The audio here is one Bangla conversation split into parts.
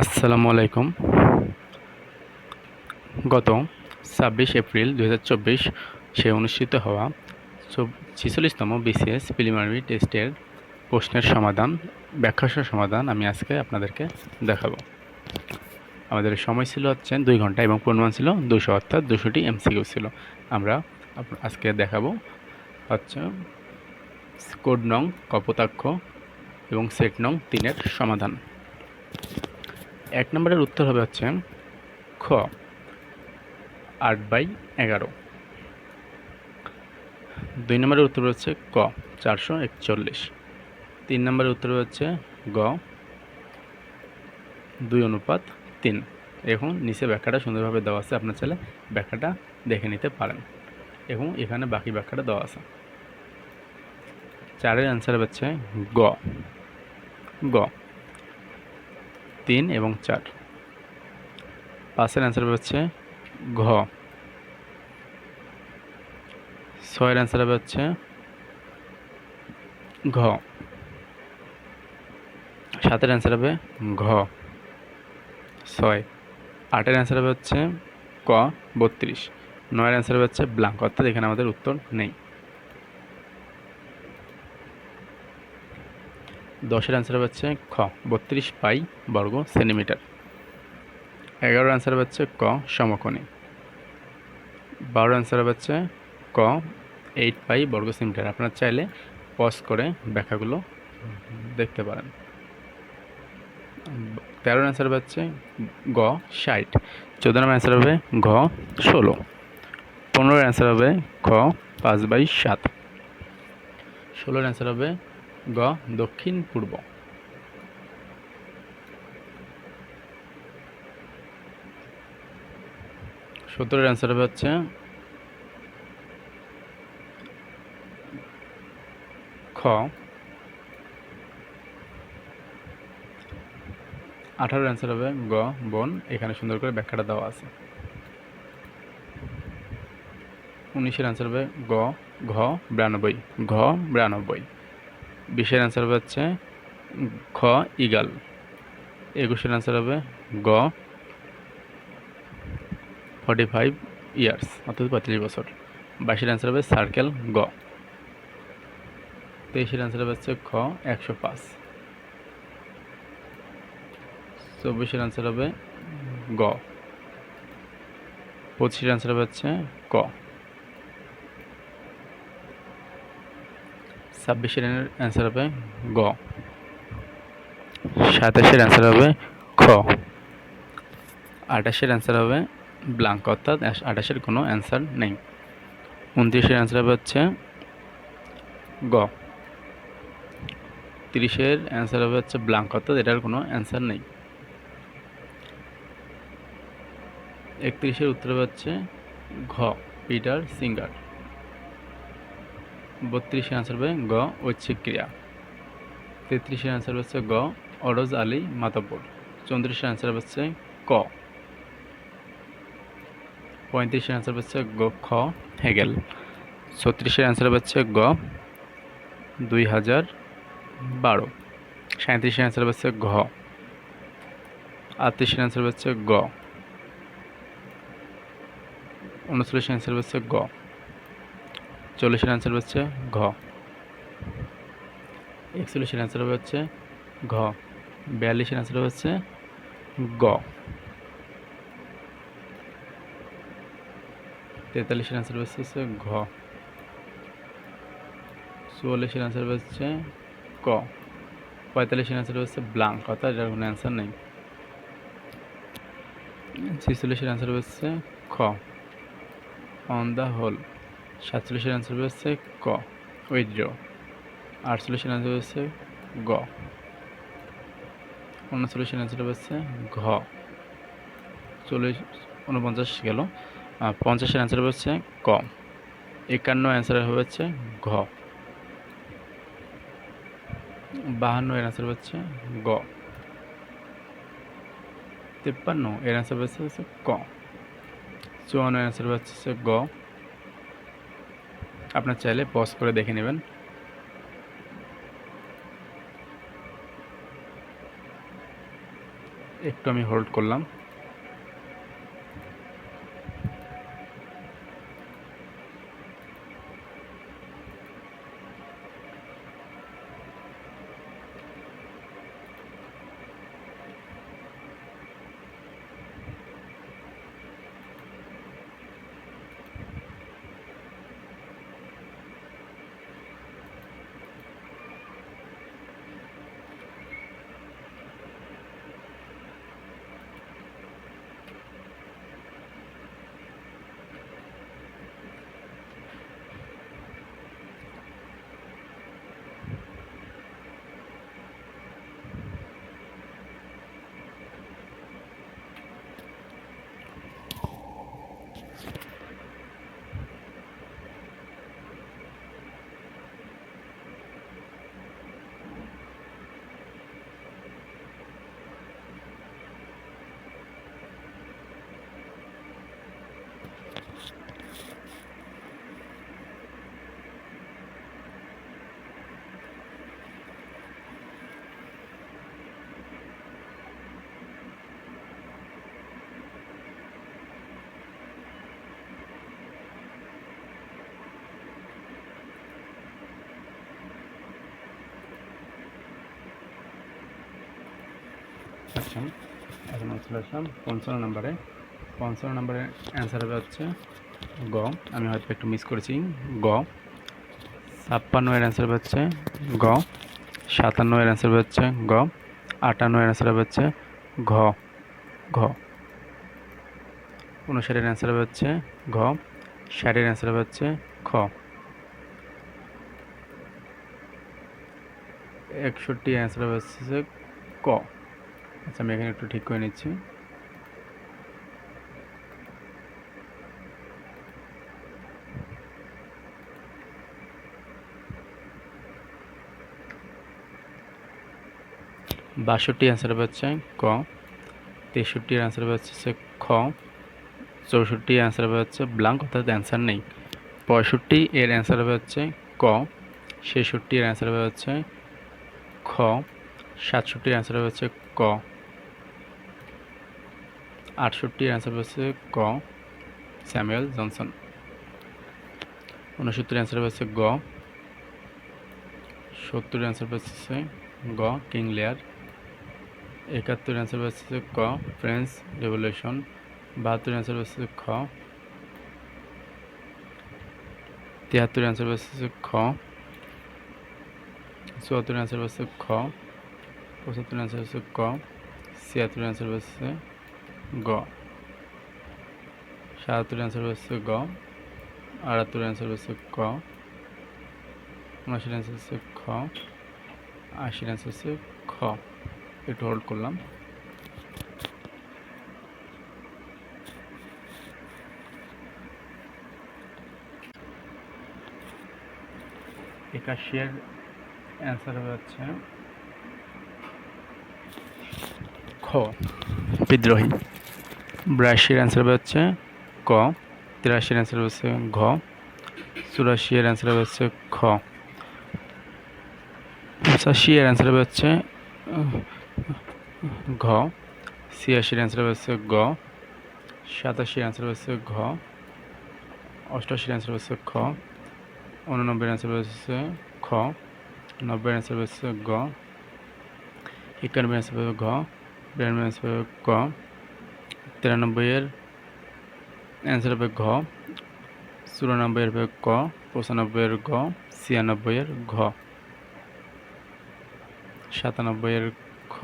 আসসালামু আলাইকুম। গত ছাব্বিশ এপ্রিল দু হাজার চব্বিশ, সে অনুষ্ঠিত হওয়া ছিচল্লিশতম বিসিএস প্রিলিমিনারি টেস্টের প্রশ্নের সমাধান, ব্যাখ্যাসহ সমাধান আমি আজকে আপনাদেরকে দেখাবো। আমাদের সময় ছিল হচ্ছে দুই ঘণ্টা এবং পরিমাণ ছিল দুশো, অর্থাৎ দুশোটি এমসিকিউ ছিল। আমরা আজকে দেখাবো হচ্ছে কোড নং, কপোতাক্ষ এবং সেট নং তিনের সমাধান। এক নম্বরের উত্তর হবে হচ্ছে খ, আট বাই এগারো। দুই নম্বরের উত্তর হচ্ছে ক, চারশো একচল্লিশ। তিন নম্বরের উত্তর হচ্ছে গ, দুই অনুপাত তিন। এখন নিচে ব্যাখ্যাটা সুন্দরভাবে দেওয়া আছে, আপনার ছেলে ব্যাখ্যাটা দেখে নিতে পারেন। এবং এখানে বাকি ব্যাখ্যাটা দেওয়া আছে। চারের অ্যান্সার হচ্ছে গ। গ। তিন এবং চার। পাঁচের অ্যান্সার হবে হচ্ছে ঘ। ছয়ের অ্যান্সার হবে হচ্ছে ঘ। সাতের অ্যান্সার হবে ঘ। ছয়। আটের অ্যান্সার হবে হচ্ছে ক, বত্রিশ। নয়ের অ্যান্সার হবে হচ্ছে ব্লাঙ্ক অর্থাৎ এখানে আমাদের উত্তর নেই। দশের অ্যান্সার হচ্ছে খ। বত্রিশ পাই বর্গ সেন্টিমিটার। এগারোর অ্যান্সার হচ্ছে ক সমকোণী। বারোর অ্যান্সার হচ্ছে ক এইট পাই বর্গ সেন্টিমিটার। আপনারা চাইলে পজ করে ব্যাখ্যাগুলো দেখতে পারেন। তেরোর অ্যান্সার হচ্ছে গ ষাট। চোদ্দ নম্বর অ্যান্সার হবে ঘ ষোলো। পনেরোর অ্যান্সার হবে খ পাঁচ বাই সাত। ষোলোর অ্যান্সার হবে গ দক্ষিণ পূর্ব। সতেরোর অ্যান্সার হবে হচ্ছে খ। আঠারোর অ্যান্সার হবে গ, বন। এখানে সুন্দর করে ব্যাখ্যাটা দেওয়া আছে। উনিশের অ্যান্সার হবে গ, ঘ, বিরানব্বই। ঘ, বিরানব্বই। বিশের অ্যান্সার হবে হচ্ছে খ ইগাল একুশের অ্যান্সার হবে গ ফর্টি ফাইভ ইয়ার্স অর্থাৎ পঁয়ত্রিশ বছর। বাইশের অ্যান্সার হবে সার্কেল গ। তেইশের অ্যান্সার হবে হচ্ছে খ, একশো পাঁচ। চব্বিশের অ্যান্সার হবে গ। পঁচিশের অ্যান্সার হবে হচ্ছে ক। ছাব্বিশের অ্যান্সার হবে গ। সাতাশের অ্যান্সার হবে খ। আঠাশের অ্যান্সার হবে ব্লাঙ্ক অর্থাৎ আঠাশের কোনো অ্যান্সার নেই। উনত্রিশের অ্যান্সার হবে হচ্ছে গ। তিরিশের অ্যান্সার হবে হচ্ছে ব্লাঙ্ক অর্থাৎ এটার কোনো অ্যান্সার নেই। একত্রিশের উত্তর হবে হচ্ছে ঘ, পিটার সিঙ্গার। বত্রিশের অ্যান্সার হবে গ, ঐচ্ছিক ক্রিয়া। তেত্রিশের অ্যান্সার হচ্ছে গ, অরজ আলী মাতাব্বর চৌত্রিশের অ্যান্সার হচ্ছে ক। পঁয়ত্রিশের অ্যান্সার হচ্ছে গ, খ, হেগেল। ছত্রিশের অ্যান্সার হচ্ছে গ, দুই হাজার বারো। সাঁত্রিশের অ্যান্সার হচ্ছে ঘ। আটত্রিশের অ্যান্সার হচ্ছে গ। উনচল্লিশের অ্যান্সার হচ্ছে গ। চল্লিশের অ্যান্সার হচ্ছে ঘ। একচল্লিশের অ্যান্সার হচ্ছে ঘ। বিয়াল্লিশের অ্যান্সার হচ্ছে গ। তেতাল্লিশের অ্যান্সার হচ্ছে ঘ। চুয়াল্লিশের অ্যান্সার হচ্ছে ক। পঁয়তাল্লিশের অ্যান্সার হচ্ছে ব্লাঙ্ক অর্থাৎ এটার কোনো অ্যান্সার নেই। ছেচল্লিশের অ্যান্সার হচ্ছে খ। অন দ্য হোল সাতচল্লিশের অ্যান্সার হচ্ছে ক। উইথড্র আটচল্লিশের অ্যান্সার হচ্ছে গ। উনচল্লিশের অ্যান্সার হচ্ছে ঘ। চল্লিশ, উনপঞ্চাশ গেল। পঞ্চাশের অ্যান্সার হচ্ছে ক। একান্ন অ্যান্সার হচ্ছে ঘ। বাহান্ন এর অ্যান্সার হচ্ছে গ। তিপ্পান্ন, এর অ্যান্সার হচ্ছে ক। চুয়ান্ন অ্যান্সার হচ্ছে গ। আপনার চাইলে পজ করে দেখে নেবেন। একটু আমি হোল্ড করলাম। আচ্ছা এখন চলে আসলাম পঞ্চান্ন নম্বরে পঞ্চান্ন নম্বরের অ্যান্সার হবে হচ্ছে গ। আমি হয়তো একটু মিস করেছি। গ। ছাপ্পান্ন এর অ্যান্সার হবে হচ্ছে গ। সাতান্ন এর অ্যান্সার হবে হচ্ছে গ। আটান্ন এর অ্যান্সার হবে হচ্ছে ঘ। ঘ। উনষাটের অ্যান্সার হবে হচ্ছে ঘ। ষাটের অ্যান্সার হবে হচ্ছে খ। একষট্টি অ্যান্সার হবে হচ্ছে ক। আচ্ছা আমি এখানে একটু ঠিক করে নিচ্ছি। বাষট্টি অ্যান্সার হচ্ছে ক তেষট্টির অ্যান্সার হচ্ছে খ, চৌষট্টি অ্যান্সার হচ্ছে ব্লাঙ্ক অর্থাৎ অ্যান্সার নেই। পঁয়ষট্টি এর অ্যান্সার হচ্ছে ক ছেষট্টির অ্যান্সার হচ্ছে খ সাতষট্টির অ্যান্সার হচ্ছে ক। আটষট্টির অ্যান্সার হচ্ছে ক স্যামুয়েল জনসন। উনসত্তর অ্যান্সার হচ্ছে গ সত্তর অ্যান্সার হচ্ছে গ, কিং লেয়ার। একাত্তর অ্যান্সার হচ্ছে ক, ফ্রেঞ্চ রেভলিউশন। বাহাত্তর অ্যান্সার হচ্ছে খ তিয়াত্তর অ্যান্সার হচ্ছে খ চুয়াত্তর অ্যান্সার হচ্ছে খ পঁচাত্তর অ্যান্সার হচ্ছে ক ছিয়াত্তর অ্যান্সার হচ্ছে গ। সাতাত্তর অ্যান্সার হচ্ছে গ, আটাত্তর অ্যান্সার হচ্ছে ক উনআশির অ্যান্সার হচ্ছে খ, আশির অ্যান্সার হচ্ছে খ। একটু হোল্ড করলাম। একাশির অ্যান্সার হচ্ছে খ। বিদ্রোহী। বিরাশির অ্যান্সার হবে হচ্ছে ক তিরাশির অ্যান্সার হচ্ছে ঘ চুরাশি এর অ্যান্সার হবে হচ্ছে খ পঁচাশি এর অ্যান্সার হবে হচ্ছে ঘ ছিয়াশির অ্যান্সার হবে হচ্ছে গ সাতাশির অ্যান্সার হচ্ছে ঘ অষ্টাশির অ্যান্সার হচ্ছে খ উননব্বইয়ের অ্যান্সার হচ্ছে খ নব্বই অ্যান্সার হচ্ছে গ একানব্বই অ্যান্সার হবে ঘ বিরানব্বই অ্যান্সার হবে ক তিরানব্বইয়ের অ্যান্সার হবে ঘ চুরানব্বইয়ের হবে ক পঁচানব্বইয়ের গ ছিয়ানব্বইয়ের ঘ। সাতানব্বইয়ের খ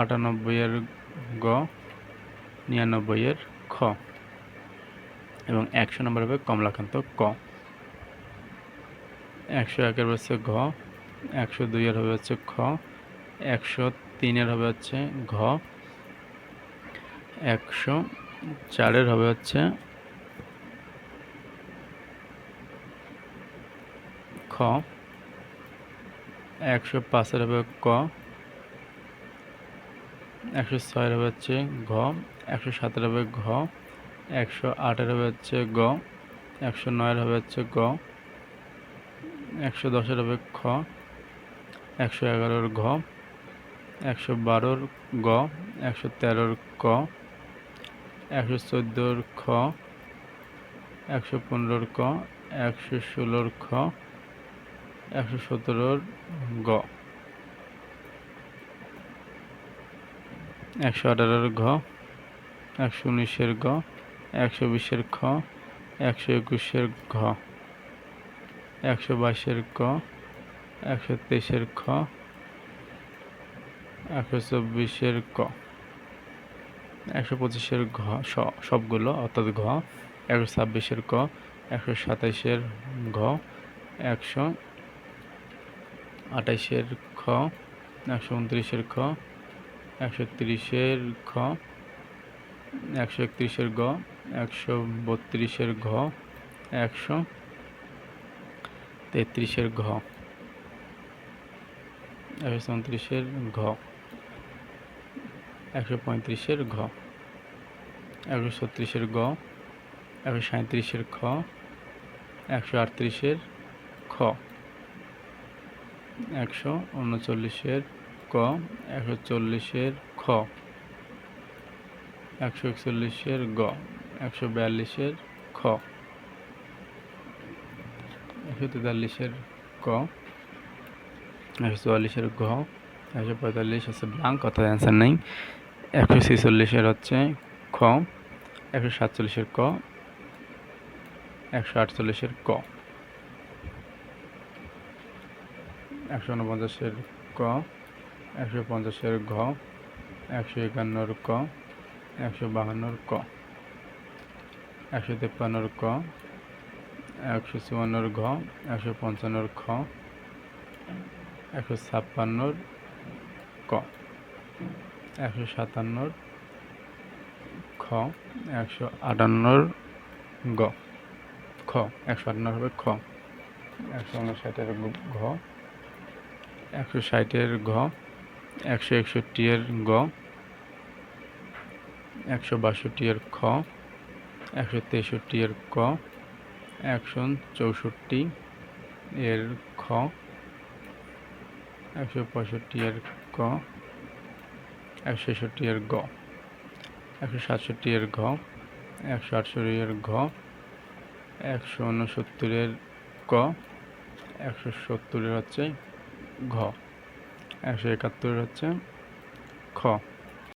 আটানব্বইয়ের গ নিরানব্বইয়ের খ। এবং একশো নম্বর হবে কমলাকান্ত ক। একশো একের হচ্ছে ঘ, একশো দুইয়ের হবে হচ্ছে খ, একশো তিনের হবে হচ্ছে ঘ একশো, চারের হবে হচ্ছে খ। একশো পাঁচের হবে ক। একশো ছয়ের হবে হচ্ছে ঘ। একশো সাতের হবে ঘ। একশো আটের হবে হচ্ছে গ। একশো নয়ের হবে হচ্ছে গ। একশো দশের হবে খ। একশো এগারোর ঘ। একশো বারোর গ। একশো তেরোর ক। একশো চোদ্দোর খ, একশো পনেরোর ক, একশো ষোলোর খ, একশো সতেরোর গ। একশো আঠারোর ঘ একশো উনিশের গ, একশো বিশের খ, একশো একুশের ঘ, একশো বাইশের ক, একশো তেইশের খ, একশো চব্বিশের ক। একশো পঁচিশের ঘ সবগুলো, অর্থাৎ ঘ, একশো ছাব্বিশের ক, একশো সাতাইশের ঘ, একশো আঠাইশের খ, একশো উনত্রিশের খ, একশো তিরিশের খ, একশো একত্রিশের গ, একশো বত্রিশের ঘ, একশো তেত্রিশের ঘ, একশো চৌত্রিশের ঘ। একশো পঁয়ত্রিশের ঘ। একশো ছত্রিশের গ। একশো সাঁত্রিশের খ। একশো আটত্রিশের খ। একশো উনচল্লিশের ক। একশো চল্লিশের খ। একশো একচল্লিশের গ। একশো বিয়াল্লিশের খ। একশো তেতাল্লিশের ক। একশো চুয়াল্লিশের ঘ। একশো পঁয়তাল্লিশ হচ্ছে ব্লাঙ্ক, অর্থাৎ অ্যান্সার নেই। একশো ছেচল্লিশের হচ্ছে খ, একশো সাতচল্লিশের ক, একশো আটচল্লিশের ক। একশো উনপঞ্চাশের ক, একশো পঞ্চাশের ঘ, একশো একান্নর ক, একশো বাহান্নর ক। একশো তেপ্পান্নর ক, একশো চুয়ান্নর ঘ, একশো পঞ্চান্নর খ, একশো ছাপ্পান্নর ক। একশো সাতান্নর খ, একশো আটান্নর গ। খ, একশো আটান্নর হবে খ। একশো উনষাটের ঘ। একশো ষাটের ঘ। একশো একষট্টি এর গ। একশো বাষট্টি এর খ। একশো তেষট্টি এর ক। একশো চৌষট্টি এর খ। একশো পঁয়ষট্টি এর ক। একশো ছেষট্টি এর গ। একশো সাতষট্টি এর ঘ। একশো আটষট্টি এর ঘ। একশো উনসত্তরের ক। একশো সত্তরের হচ্ছে ঘ। একশো একাত্তরের হচ্ছে খ।